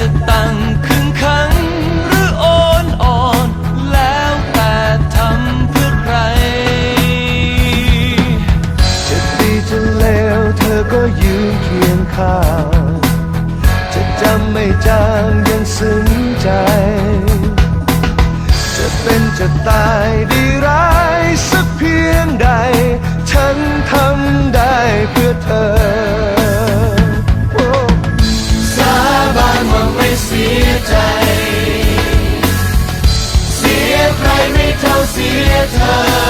จะตั้งขึงขัง หรืออ่อนอ่อน แล้วแต่ทำเพื่อใคร จะดีจะเลวเธอก็อยู่เคียงข้างจะจำไม่จางยังซึ้งใจ จะเป็นจะตายดีร้ายสักเพียงใด ฉันทำได้เพื่อเธอ เ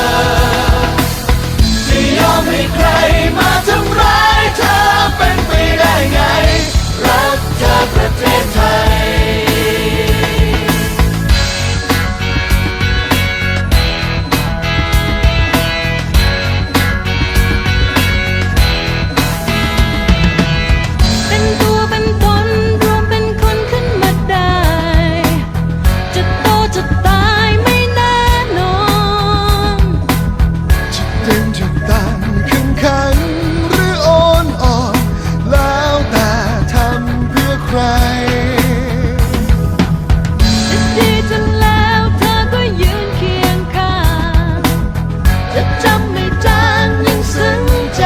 จะจำไม่จางยังซึ้งใจ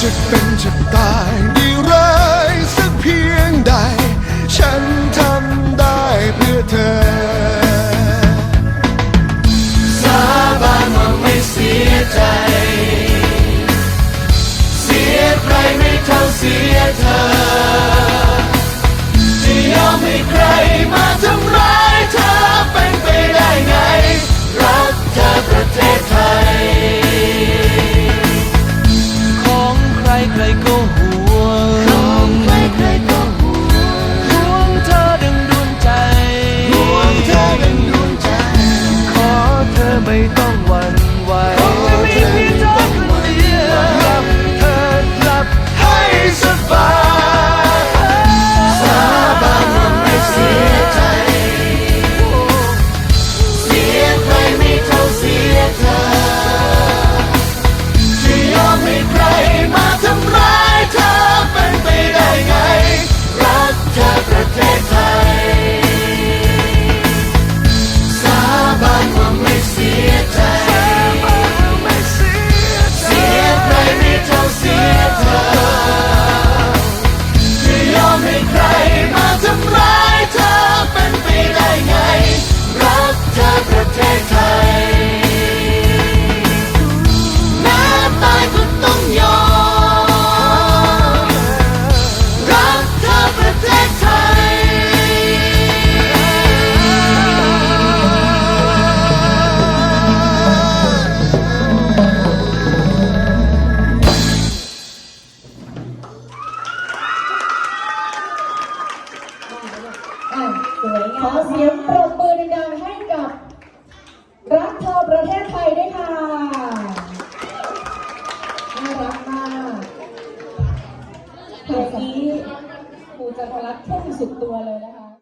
จะเป็นจะตายดีร้ายสักเพียงใด ฉันทำได้เพื่อเธอ สาบานว่าไม่เสียใจ อะสวยงามขอเสียงปรบมือดังๆให้กับ รักเธอประเทศไทยด้วยค่ะน่ารักมากเพลงนี้ครูจันทรักทุ่มสุดตัวเลยนะคะ